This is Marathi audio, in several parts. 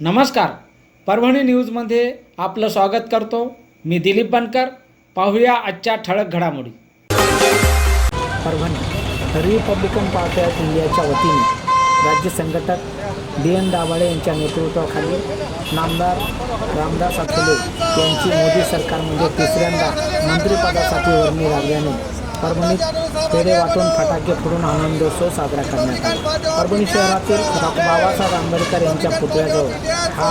नमस्कार. परभणी न्यूजमध्ये आपलं स्वागत करतो. मी दिलीप बनकर. पाहूया आजच्या ठळक घडामोडी. परभणी रिपब्लिकन पार्टी ऑफ इंडियाच्या वतीने. राज्य संघटक डी एन दाभाडे यांच्या नेतृत्वाखाली नामदार रामदास आठवले यांची मोदी सरकारमध्ये तिसऱ्यांदा मंत्रिपदासाठी वर्णी लागल्याने परभणीत पेढे वाटून फटाके फोडून आनंदोत्सव साजरा करण्यात आला. परभणी शहरातील बाबासाहेब आंबेडकर यांच्या पुतळ्याजवळ हा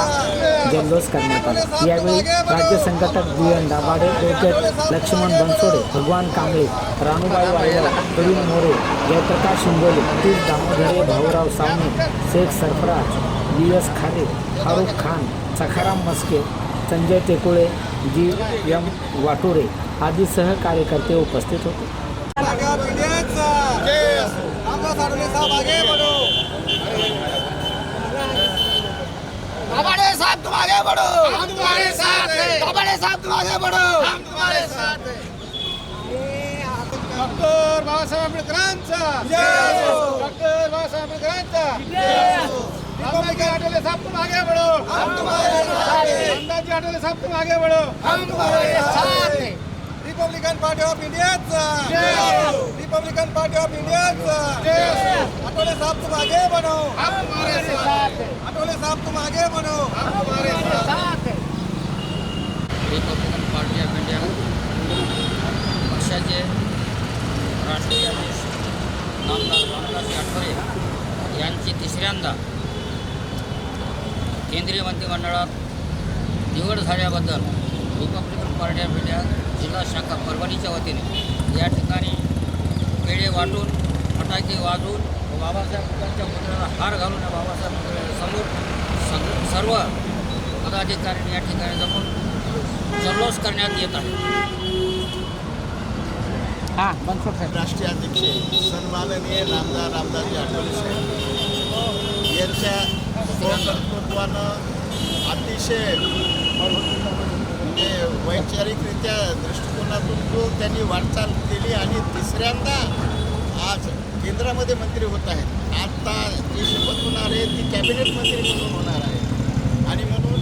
जल्लोष करण्यात आला. यावेळी राज्य संघटक बी एन दाभाडे डोकेट लक्ष्मण बनसोडे भगवान कांबळे राणूबाई वायकर प्रवीण मोरे जयप्रकाश शिंगोले तीस Damodare Bhaurao Savane Shaikh Sarfaraz B S Khare Farukh Khan Sakharam Maske Sanjay Tekule G M Wature आदी सहकार्यकर्ते उपस्थित होते। आगे पीडीएचा रामदास आठवले साहब आगे बढ़ो कबाड़े साहब तुम आगे बढ़ो हम तुम्हारे साथ हैं कबाड़े साहब तुम आगे बढ़ो हम तुम्हारे साथ हैं डॉक्टर बाबासाहेब आंबेडकरांचा डॉक्टर बाबासाहेब आंबेडकरांचा रामदासजी आठवले साहब तुम आगे बढ़ो हम तुम्हारे साथ हैं आगे बढ़ो हम तुम्हारे साथ हैं रिपब्लिकन पार्टी ऑफ इंडियाचा रिपब्लिकन पार्टी ऑफ इंडियाचा आठवले साहब तुम आगे बढ़ो हम तुम्हारे साथ हैं आठवले साहब तुम आगे बढ़ो हम तुम्हारे साथ हैं रिपब्लिकन पार्टी ऑफ इंडिया पक्षाचे राष्ट्रीय अध्यक्ष नामदार रामदास आठवले यांची तिसऱ्यांदा केंद्रीय मंत्रिमंडळात निवड झाल्याबद्दल रिपब्लिकन पार्टी ऑफ इंडिया जिल्हा शाखा परभणीच्या वतीने. या ठिकाणी पेढे वाटून फटाके वाजवून व बाबासाहेब पुतळ्याच्या पुतळ्याला हार घालून या बाबासाहेब पुतळ्यासमोर सग सर्व पदाधिकारी या ठिकाणी जमून जल्लोष करण्यात येत आहे. हां बनसोड साहेब. राष्ट्रीय अध्यक्ष सन्माननीय नामदार रामदासजी आठवले साहेब. यांच्या स्वकर्तृत्वानं अतिशय म्हणजे वैचारिकरित्या दृष्टिकोनातून जो त्यांनी वाटचाल केली आणि तिसऱ्यांदा आज केंद्रामध्ये मंत्री होत आहेत. आता जी शपथ होणार आहे ती कॅबिनेट मंत्री म्हणून होणार आहे. आणि म्हणून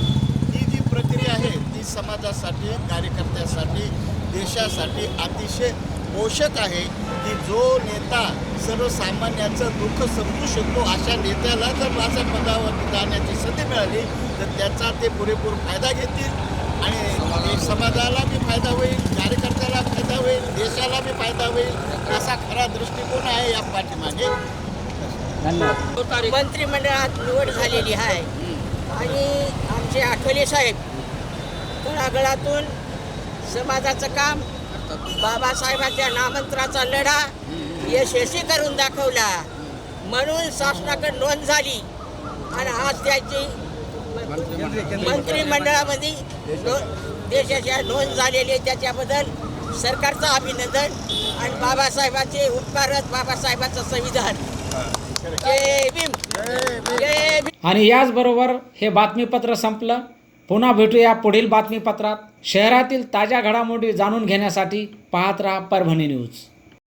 ही जी प्रक्रिया आहे ती समाजासाठी कार्यकर्त्यासाठी देशासाठी अतिशय पोषक आहे की जो नेता सर्वसामान्याचं दुःख समजू शकतो अशा नेत्याला जर माझ्या पदावर जाण्याची संधी मिळाली तर त्याचा ते पुरेपूर फायदा घेतील. आणि समाजाला बी फायदा होईल कार्यकर्त्याला फायदा होईल देशाला बी फायदा होईल असा खरा दृष्टिकोन आहे या पाठीमागे. मंत्रिमंडळात निवड झालेली आहे. आणि आमचे आठवले साहेब तळागळातून समाजाचं काम बाबासाहेबांच्या नामंत्राचा लढा यशस्वी करून दाखवला. म्हणून शासनाकडे नोंद झाली. आणि आज त्याची मंत्रिमंडळामध्ये देशाच्या नोंद झालेली आहे. त्याच्याबद्दल सरकारचं अभिनंदन आणि बाबासाहेबांचे उपकारच बाबासाहेबांचं संविधान. आणि याचबरोबर हे बातमीपत्र संपलं. पुन्हा भेटूया पुढील बातमीपत्रात. शहरातील ताज्या घडामोडी जाणून घेण्यासाठी पाहत राहा परभणी न्यूज.